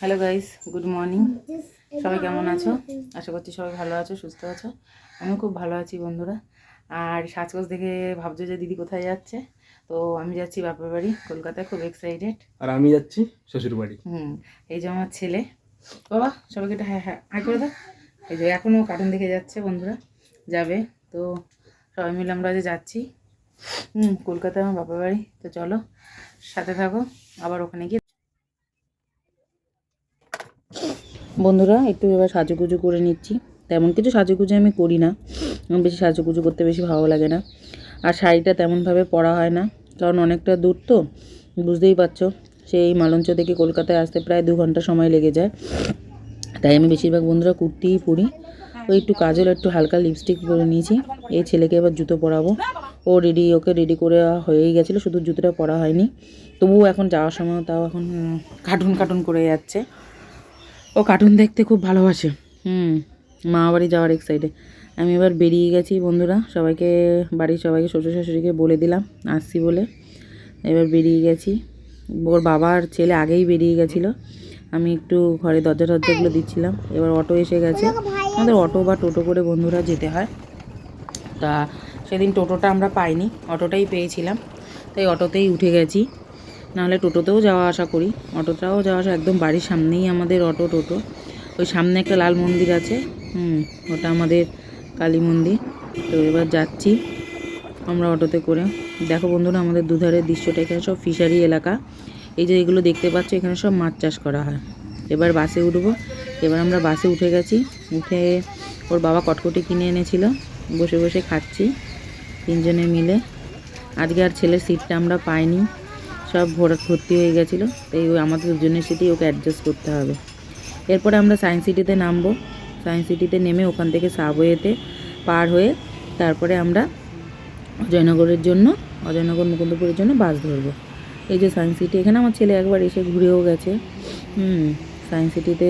Hello guys good morning সবাই কেমন আছো? আশা করছি সবাই ভালো আছো সুস্থ আছো। আমিও খুব ভালো আছি বন্ধুরা। আর সাজগোজ দেখে ভাবছ যে দিদি কোথায় যাচ্ছে? তো আমি যাচ্ছি বাপের বাড়ি কলকাতায়। খুব এক্সাইটেড আর আমি যাচ্ছি শ্বশুর বাড়ি। হুম এই যে আমার ছেলে। বাবা সবাইকে একটা হ্যাঁ হ্যাঁ হাই করে দাও। এই যে এখনও কার্টুন দেখে যাচ্ছে বন্ধুরা। যাবে। তো সবাই মিলে আমরা যে যাচ্ছি হুম কলকাতায় আমার বাপের বাড়ি। তো চলো সাথে থাকো। আবার ওখানে গিয়ে বন্ধুরা, একটু এবার সাজুগুজু করে নিচ্ছি। তেমন কিছু সাজুগুজু আমি করি না। বেশি সাজুগুজু করতে বেশি ভালো লাগে না। আর শাড়িটা তেমনভাবে পরা হয় না। কারণ অনেকটা দূর তো, বুঝতেই পারছ। সেই মালঞ্চ থেকে কলকাতায় আসতে প্রায় দু ঘণ্টা সময় লেগে যায়। তাই আমি বেশিরভাগ বন্ধুরা কুর্তিই পরি। ওই একটু কাজল, একটু হালকা লিপস্টিক পরে নিয়েছি। এই ছেলেকে এবার জুতো পরাবো। ও রেডি ওকে রেডি করে হয়েই গেছিল, শুধু জুতোটা পরা হয়নি। তবুও এখন যাওয়ার সময় তাও এখন কার্টুন কার্টুন করে যাচ্ছে। ও কার্টুন দেখতে খুব ভালোবাসে। হুম, মা বাড়ি যাওয়ার এক সাইডে আমি এবার বেরিয়ে গেছি বন্ধুরা, সবাইকে, বাড়ির সবাইকে, শ্বশুর শাশুড়িকে বলে দিলাম, আসছি বলে। এবার বেরিয়ে গেছি। ওর বাবার ছেলে আগেই বেরিয়ে গেছিল। আমি একটু ঘরে দরজা টরজাগুলো দিচ্ছিলাম। এবার অটো এসে গেছে। আমাদের অটো বা টোটো করে বন্ধুরা যেতে হয়। তা সেদিন টোটোটা আমরা পাইনি, অটোটাই পেয়েছিলাম। তাই অটোতেই উঠে গেছি। নাহলে টোটোতেও যাওয়া আসা করি। অটোটাও যাওয়া আসা একদম বাড়ির সামনেই আমাদের অটো টোটো। ওই সামনে একটা লাল মন্দির আছে। হুম, ওটা আমাদের কালী মন্দির। তো এবার যাচ্ছি আমরা অটোতে করে। দেখো বন্ধুরা, আমাদের দুধারের দৃশ্যটা, এখানে সব ফিশারি এলাকা। এই যে এগুলো দেখতে পাচ্ছ, এখানে সব মাছ চাষ করা হয়। এবার বাসে উঠবো। এবার আমরা বাসে উঠে গেছি। উঠে ওর বাবা কটকটি কিনে এনেছিল। বসে বসে খাচ্ছি তিনজনে মিলে। আজকে আর ছেলের সিটটা আমরা পাইনি। সব ভরা ভর্তি হয়ে গেছিল, তাই ওই আমাদের দুজনের সিটেই ওকে অ্যাডজাস্ট করতে হবে। এরপরে আমরা সায়েন্স সিটিতে নামবো। সায়েন্স সিটিতে নেমে ওখান থেকে সাবওয়েতে পার হয়ে তারপরে আমরা অজয়নগরের জন্য, অজয়নগর মুকুন্দপুরের জন্য বাস ধরবো। এই যে সায়েন্স সিটি এখানে আমার ছেলে একবার এসে ঘুরেও গেছে। হুম সায়েন্স সিটিতে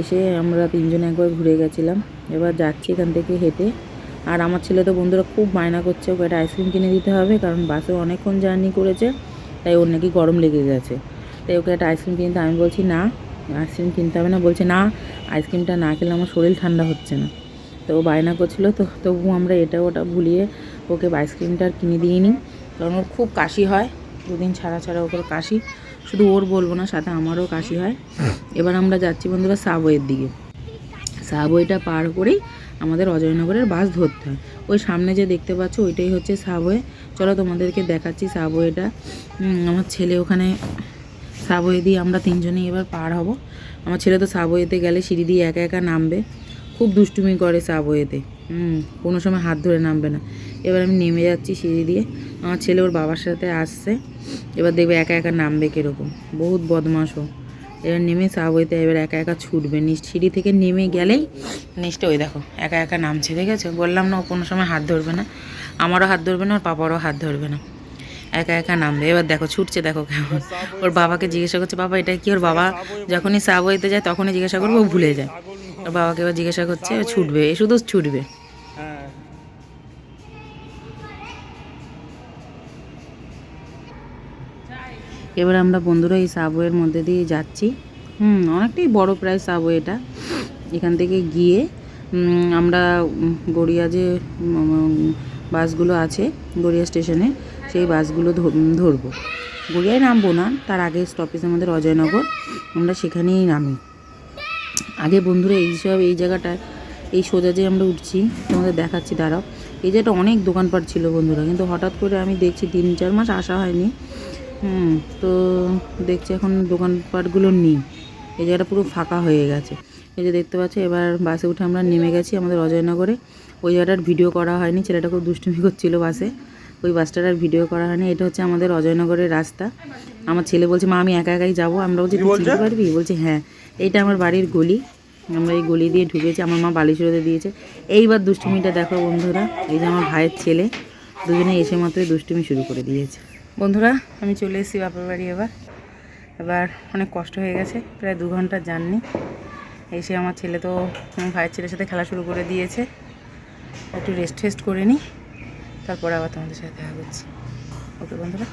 এসে আমরা তিনজনে একবার ঘুরে গেছিলাম। এবার যাচ্ছি এখান থেকে হেঁটে। আর আমার ছেলে তো বন্ধুরা খুব বায়না করছে, ওকে একটা আইসক্রিম কিনে দিতে হবে, কারণ বাসে অনেকক্ষণ জার্নি করেছে। তাই ওর নাকি গরম লেগে গেছে। তাই ওকে একটা আইসক্রিম কিনতে আমি বলছি, না আইসক্রিম কিনতে হবে না। বলছে, না আইসক্রিমটা না খেলে আমার শরীর ঠান্ডা হচ্ছে না। তো ও বায়না করছিল, তো তবু আমরা এটা ওটা ভুলিয়ে ওকে আইসক্রিমটা আর কিনে দিয়ে নিই কারণ ওর খুব কাশি হয়, দুদিন ছাড়া ছাড়া ওপর কাশি। শুধু ওর বলব না, সাথে আমারও কাশি হয়। এবার আমরা যাচ্ছি বন্ধুরা সাবওয়ের দিকে। সাবওয়েটা পার করেই আমাদের অজয়নগরের বাস ধরতে হয়। ওই সামনে যে দেখতে পাচ্ছ, ওইটাই হচ্ছে সাবওয়ে। চলো তোমাদেরকে দেখাচ্ছি সাবওয়েটা আমার ছেলে ওখানে সাবওয়ে দিয়ে আমরা তিনজনেই এবার পার হব। আমার ছেলে তো সাবওয়েতে গেলে সিঁড়ি দিয়ে একা একা নামবে। খুব দুষ্টুমি করে সাবওয়েতে। হুম কোনো সময় হাত ধরে নামবে না। এবার আমি নেমে যাচ্ছি সিঁড়ি দিয়ে। আমার ছেলে ওর বাবার সাথে আসছে। এবার দেখবে একা একা নামবে কীরকম। বহুত বদমাস এবার নেমে সাবওয়েতে এবার একা একা ছুটবে। নিচ সিঁড়ি থেকে নেমে গেলেই নিচটা ওই দেখো, একা একা নামছে, দেখেছ? বললাম না ও কোনো সময় হাত ধরবে না। আমারও হাত ধরবে না, ওর পাপারও হাত ধরবে না। একা একা নামবে। এবার দেখো, ছুটছে, দেখো কেমন। ওর বাবাকে জিজ্ঞাসা করছে, বাবা, এটা কি ওর বাবা? যখনই সাবওয়েতে যায়, তখনই জিজ্ঞাসা করবে, ও ভুলে যায়। ওর বাবাকে এবার জিজ্ঞাসা করছে ছুটবে, এ শুধু ছুটবে। এবার আমরা বন্ধুরা এই সাবওয়ের মধ্যে দিয়ে যাচ্ছি। হুম, অনেকটাই বড় প্রায় সাবওয়ে এটা। এখান থেকে গিয়ে আমরা গড়িয়া যে বাসগুলো আছে গড়িয়া স্টেশনে, সেই বাসগুলো ধর- ধরবো। গড়িয়ায় নামবো না, তার আগে স্টপেজ আমাদের অজয়নগর, আমরা সেখানেই নামি। আগে বন্ধুরা এই সব, এই জায়গাটায় এই সোজা যে আমরা উঠছি, তোমাদের দেখাচ্ছি, দাঁড়াও। এই জায়গাটা অনেক দোকানপাট ছিল বন্ধুরা, কিন্তু হঠাৎ করে আমি দেখছি তিন চার মাস আসা হয়নি। হুম। তো দেখছি এখন দোকানপাটগুলো নেই। এই জায়গাটা পুরো ফাঁকা হয়ে গেছে। এই যে দেখতে পাচ্ছি এবার বাসে উঠে আমরা নেমে গেছি আমাদের অজয়নগরে। ওই জায়গাটার ভিডিও করা হয়নি ছেলেটা খুব দুষ্টুমি করছিল বাসে। ওই বাসটার আর ভিডিও করা হয়নি এটা হচ্ছে আমাদের অজয়নগরের রাস্তা। আমার ছেলে বলছে মা আমি একা একাই যাব? আমরা বলছি চিনতে পারবি? বলছে হ্যাঁ। এইটা আমার বাড়ির গলি। আমরা এই গলি দিয়ে ঢুকেছি আমার মা বালিশ রোদে দিয়েছে। এইবার দুষ্টুমিটা দেখো বন্ধুরা এই যে আমার ভাইয়ের ছেলে। দুজনে এসে মাত্রই দুষ্টুমি শুরু করে দিয়েছে। বন্ধুরা, আমি চলে এসেছি বাপের বাড়ি এবার। এবার অনেক কষ্ট হয়ে গেছে, প্রায় দু ঘণ্টা জার্নি। এসে আমার ছেলে তো ভাইয়ের ছেলের সাথে খেলা শুরু করে দিয়েছে। একটু রেস্ট ফেস্ট করে নিই, তারপরে আবার তোমাদের সাথে দেখা করছি। ওকে বন্ধুরা।